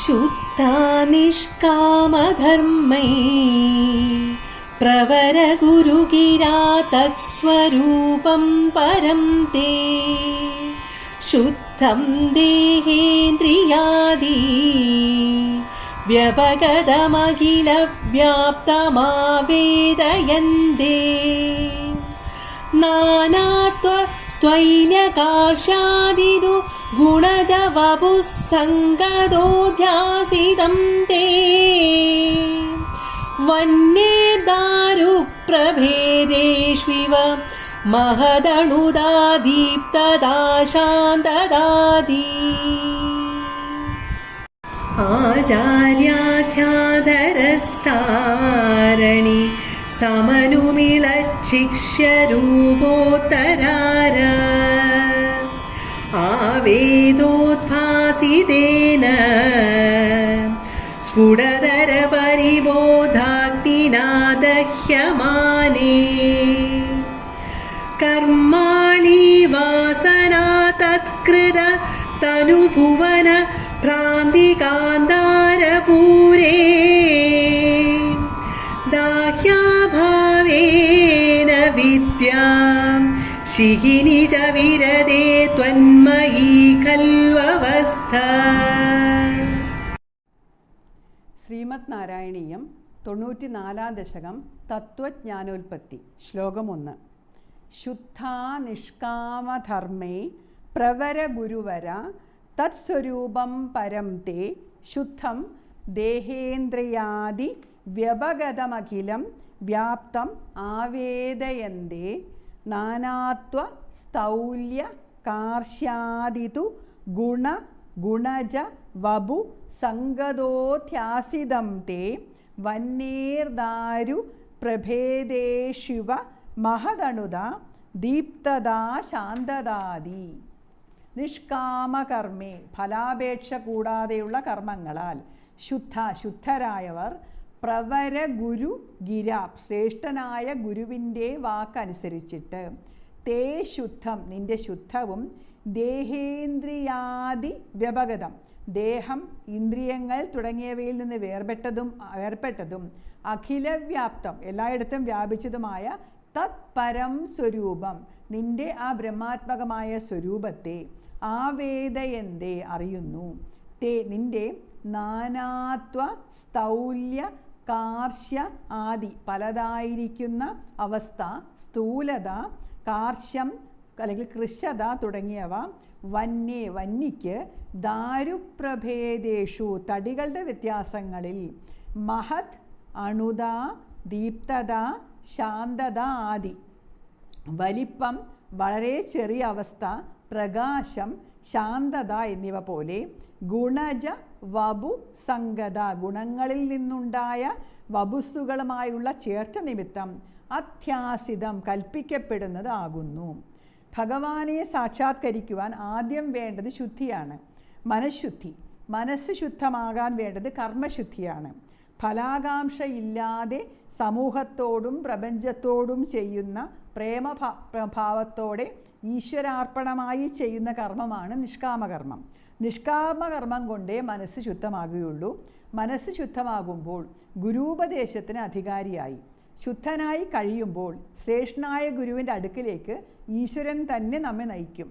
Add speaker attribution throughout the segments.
Speaker 1: शुद्धा निष्कामधर्मै प्रवरगुरुगिरा तत्स्वरूपं परं ते शुद्धं देहेन्द्रियादि व्यपगतमखिलव्याप्तमावेदयन्ते नानात्वस्त्वैल्यकार्षादिदु गुणज वपुः सङ्गदोऽध्यासितं ते वन्ये दारुप्रभेदेष्विव महदणुदा दीप्तदा शान्तदादी आचार्याख्याधरस्तारणि समनुमिलच्छिक्ष्यरूपोत्तरार आवेदोद्भासितेन स्फुटतरपरिबोधाग्निनादह्यमाने कर्माणि वासना तत्कृत तनुभुवन भ्रान्तिकान्तारपूरे दाह्याभावेन विद्यां शिहिनि च विरदे त्वन्मयी
Speaker 2: ശ്രീമദ് നാരായണീയം തൊണ്ണൂറ്റിനാലാം ദശകം തത്വജ്ഞാനോൽപത്തി ശ്ലോകം ഒന്ന്. ശുദ്ധാ പ്രവര ഗുരുവര തത്സ്വരൂപം പരം തേ ശുദ്ധം ദേഹേന്ദ്രിയാദി വ്യപഗതമഖിലം വ്യാപ്തം ആവേദയന്തേ നാനാത്വ സ്ഥൗല്യ കാർഷ്യാദിതു ഗുണ ഗുണജ വപു സംഗതോധ്യാസിതം തേ വന്നേർദാരു പ്രഭേദേഷിവ മഹദണുത ദീപ്തദാ ശാന്തദാദി. നിഷ്കാമകർമ്മേ ഫലാപേക്ഷ കൂടാതെയുള്ള കർമ്മങ്ങളാൽ ശുദ്ധ ശുദ്ധരായവർ പ്രവര ഗുരു ഗിര ശ്രേഷ്ഠനായ ഗുരുവിന്റെ വാക്കനുസരിച്ചിട്ട് തേ ശുദ്ധം നിന്റെ ശുദ്ധവും ദേഹേന്ദ്രിയാദി വ്യപഗതം. ദേഹം ഇന്ദ്രിയങ്ങൾ തുടങ്ങിയവയിൽ നിന്ന് വേർപെട്ടതും വേർപെട്ടതും അഖിലവ്യാപ്തം എല്ലായിടത്തും വ്യാപിച്ചതുമായ തത്പരം സ്വരൂപം നിന്റെ ആ ബ്രഹ്മാത്മകമായ സ്വരൂപത്തെ ആവേദയന്തേ അറിയുന്നു. തേ നിന്റെ നാനാത്വ സ്ഥൗല്യ കാർഷ്യ ആദി പലതായിരിക്കുന്ന അവസ്ഥ സ്ഥൂലത കാർശ്യം അല്ലെങ്കിൽ കൃഷത തുടങ്ങിയവ വന്യേ വന്യയ്ക്ക് ദാരുപ്രഭേദേഷു തടികളുടെ വ്യത്യാസങ്ങളിൽ. മഹത് അണുത ദീപ്തത ശാന്തത ആദി. വലിപ്പം വളരെ ചെറിയ അവസ്ഥ പ്രകാശം ശാന്തത എന്നിവ പോലെ. ഗുണജ വപു സംഗത ഗുണങ്ങളിൽ നിന്നുണ്ടായ വപുസ്സുകളുമായുള്ള ചേർച്ച നിമിത്തം അത്യാസിതം കൽപ്പിക്കപ്പെടുന്നതാകുന്നു ഭഗവാനെ സാക്ഷാത്കരിക്കുവാൻ ആദ്യം വേണ്ടത് ശുദ്ധിയാണ്. മനഃശുദ്ധി. മനസ്സ് ശുദ്ധമാകാൻ വേണ്ടത് കർമ്മശുദ്ധിയാണ്. ഫലാകാംക്ഷയില്ലാതെ സമൂഹത്തോടും പ്രപഞ്ചത്തോടും ചെയ്യുന്ന പ്രേമ ഭാവത്തോടെ ഈശ്വരാർപ്പണമായി ചെയ്യുന്ന കർമ്മമാണ് നിഷ്കാമകർമ്മം. നിഷ്കാമകർമ്മം കൊണ്ടേ മനസ്സ് ശുദ്ധമാകുകയുള്ളൂ. മനസ്സ് ശുദ്ധമാകുമ്പോൾ ഗുരൂപദേശത്തിന് അധികാരിയായി. ശുദ്ധനായി കഴിയുമ്പോൾ ശ്രേഷ്ഠനായ ഗുരുവിന്റെ അടുക്കിലേക്ക് ഈശ്വരൻ തന്നെ നമ്മെ നയിക്കും.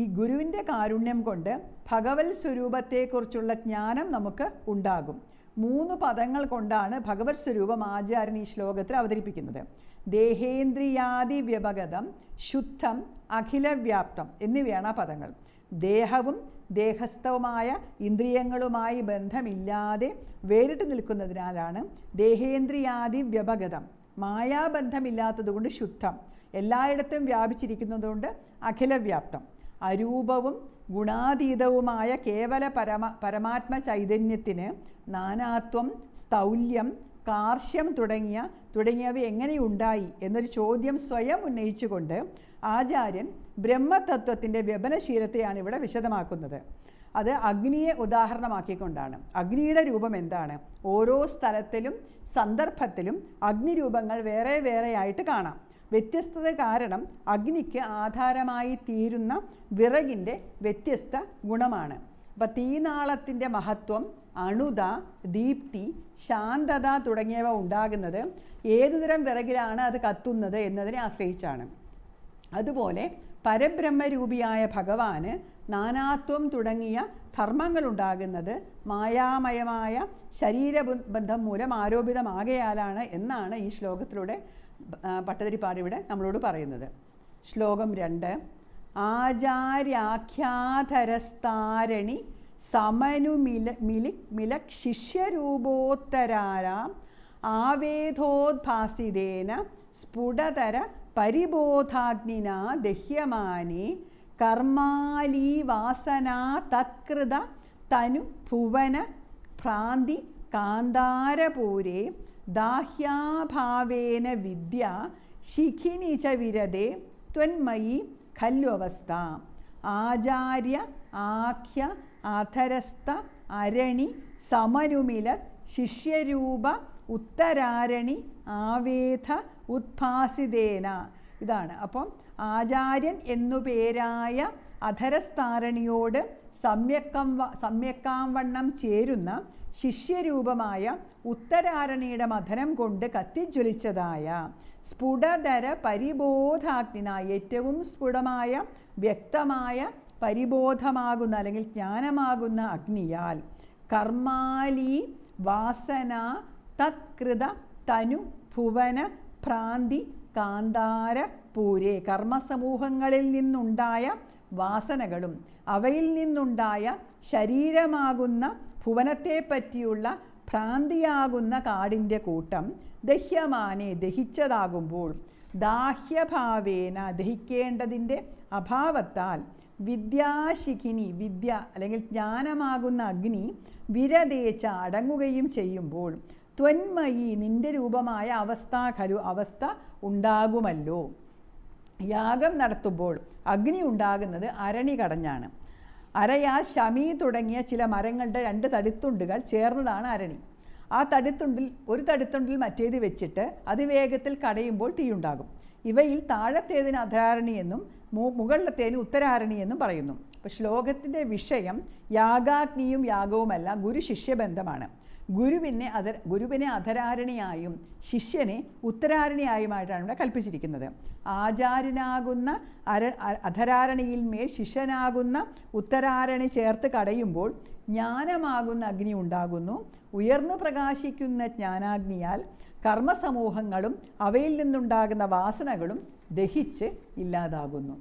Speaker 2: ഈ ഗുരുവിന്റെ കാരുണ്യം കൊണ്ട് ഭഗവത് സ്വരൂപത്തെക്കുറിച്ചുള്ള ജ്ഞാനം നമുക്ക് ഉണ്ടാകും. മൂന്ന് പദങ്ങൾ കൊണ്ടാണ് ഭഗവത് സ്വരൂപം ആചാര്യൻ ഈ ശ്ലോകത്തിൽ അവതരിപ്പിക്കുന്നത്. ദേഹേന്ദ്രിയാദി വ്യപഗതം ശുദ്ധം അഖിലവ്യാപ്തം എന്നിവയാണ് ആ പദങ്ങൾ. ദേഹവും ദേഹസ്ഥവുമായ ഇന്ദ്രിയങ്ങളുമായി ബന്ധമില്ലാതെ വേറിട്ട് നിൽക്കുന്നതിനാലാണ് ദേഹേന്ദ്രിയാദി വ്യപഗതം മായാബന്ധമില്ലാത്തതുകൊണ്ട് ശുദ്ധം. എല്ലായിടത്തും വ്യാപിച്ചിരിക്കുന്നതുകൊണ്ട് അഖിലവ്യാപ്തം. അരൂപവും ഗുണാതീതവുമായ കേവല പരമ പരമാത്മ ചൈതന്യത്തിന് നാനാത്വം സ്ഥൗല്യം കാർഷ്യം തുടങ്ങിയ തുടങ്ങിയവ എങ്ങനെയുണ്ടായി എന്നൊരു ചോദ്യം സ്വയം ഉന്നയിച്ചുകൊണ്ട് ആചാര്യൻ ബ്രഹ്മതത്വത്തിന്റെ വ്യപനശീലത്തെയാണ് ഇവിടെ വിശദമാക്കുന്നത്. അത് അഗ്നിയെ ഉദാഹരണമാക്കിക്കൊണ്ടാണ്. അഗ്നിയുടെ രൂപം എന്താണ്? ഓരോ സ്ഥലത്തിലും സന്ദർഭത്തിലും അഗ്നിരൂപങ്ങൾ വേറെ വേറെ ആയിട്ട് കാണാം. വ്യത്യസ്തത കാരണം അഗ്നിക്ക് ആധാരമായി തീരുന്ന വിറകിന്റെ വ്യത്യസ്ത ഗുണമാണ്. അപ്പം തീനാളത്തിന്റെ മഹത്വം അണുത ദീപ്തി ശാന്തത തുടങ്ങിയവ ഉണ്ടാകുന്നത് ഏതുതരം വിറകിലാണ് അത് കത്തുന്നത് എന്നതിനെ ആശ്രയിച്ചാണ്. അതുപോലെ പരബ്രഹ്മരൂപിയായ ഭഗവാന് നാനാത്വം തുടങ്ങിയ ധർമ്മങ്ങളുണ്ടാകുന്നത് മായാമയമായ ശരീരബന്ധം മൂലം ആരോപിതമാകയാലാണ് എന്നാണ് ഈ ശ്ലോകത്തിലൂടെ പട്ടതിരിപ്പാടിവിടെ നമ്മളോട് പറയുന്നത്. ശ്ലോകം രണ്ട്. ആചാര്യാഖ്യാധരസ്താരണി സമനുമില മിലി മിലക് ശിഷ്യരൂപോത്തരാരാം ആവേദോദ്ഭാസിതേന സ്ഫുടതര പരിബോധാഗ്നിന ദഹ്യമാനി കർമാലീവാസന തത്കൃത തനു ഭുവന ഭ്രാന്തി കാന്താരപൂരെ ദാഹ്യാഭാവേന വിദ്യ ശിഖിനി ച വിരതെ ത്വന്മയി ഖല്വവസ്ഥ ആചാര്യ ആഖ്യ അധരസ്ഥ അരണി സമനുമില ശിഷ്യരൂപ ഉത്തരാരണി ആവേധ ഉദ്ഭാസിതേന ഇതാണ്. അപ്പം ആചാര്യൻ എന്നു പേരായ അധരസ്ഥാരണിയോട് സമ്യക്കം സമ്യക്കാം വണ്ണം ചേരുന്ന ശിഷ്യരൂപമായ ഉത്തരാരണിയുടെ മഥനം കൊണ്ട് കത്തിജ്വലിച്ചതായ സ്ഫുടതര പരിബോധാഗ്നിന ഏറ്റവും സ്ഫുടമായ വ്യക്തമായ പരിബോധമാകുന്ന അല്ലെങ്കിൽ ജ്ഞാനമാകുന്ന അഗ്നിയാൽ കർമാലി വാസന തത്കൃത തനു ഭുവന ഭ്രാന്തി കാന്താര പൂരെ. കർമ്മസമൂഹങ്ങളിൽ നിന്നുണ്ടായ വാസനകളും അവയിൽ നിന്നുണ്ടായ ശരീരമാകുന്ന ഭുവനത്തെപ്പറ്റിയുള്ള ഭ്രാന്തിയാകുന്ന കാടിന്റെ കൂട്ടം ദഹ്യമാനെ ദഹിച്ചതാകുമ്പോൾ ദാഹ്യഭാവേന ദഹിക്കേണ്ടതിന്റെ അഭാവത്താൽ വിദ്യാശിഖിനി വിദ്യ അല്ലെങ്കിൽ ജ്ഞാനമാകുന്ന അഗ്നി വിരതേച്ച അടങ്ങുകയും ചെയ്യുമ്പോൾ ത്വന്മയി നിന്റെ രൂപമായ അവസ്ഥ ഖലു അവസ്ഥ ഉണ്ടാകുമല്ലോ. യാഗം നടത്തുമ്പോൾ അഗ്നി ഉണ്ടാകുന്നത് അരണി കടഞ്ഞാണ്. അരയാ ശമി തുടങ്ങിയ ചില മരങ്ങളുടെ രണ്ട് തടിത്തുണ്ടുകൾ ചേർന്നതാണ് അരണി. ആ തടിത്തുണ്ടിൽ ഒരു തടിത്തുണ്ടിൽ മറ്റേത് വെച്ചിട്ട് അതിവേഗത്തിൽ കടയുമ്പോൾ തീയുണ്ടാകും. ഇവയിൽ താഴത്തേതിന് അധരാരണി എന്നും മു മുകളിലത്തേതിന് ഉത്തരാരണി പറയുന്നു. അപ്പോൾ ശ്ലോകത്തിന്റെ വിഷയം യാഗാഗ്നിയും യാഗവുമല്ല ഗുരു ശിഷ്യബന്ധമാണ്. ഗുരുവിനെ അധ ഗുരുവിനെ അധരാരണിയായും ശിഷ്യനെ ഉത്തരാരണിയായുമായിട്ടാണ് ഇവിടെ കൽപ്പിച്ചിരിക്കുന്നത്. ആചാര്യനാകുന്ന അര അധരാരണിയിൽ മേൽ ശിഷ്യനാകുന്ന ഉത്തരാരണി ചേർത്ത് കടയുമ്പോൾ ജ്ഞാനമാകുന്ന അഗ്നി ഉണ്ടാകുന്നു. ഉയർന്നു പ്രകാശിക്കുന്ന ജ്ഞാനാഗ്നിയാൽ കർമ്മസമൂഹങ്ങളും അവയിൽ നിന്നുണ്ടാകുന്ന വാസനകളും ദഹിച്ച് ഇല്ലാതാകുന്നു.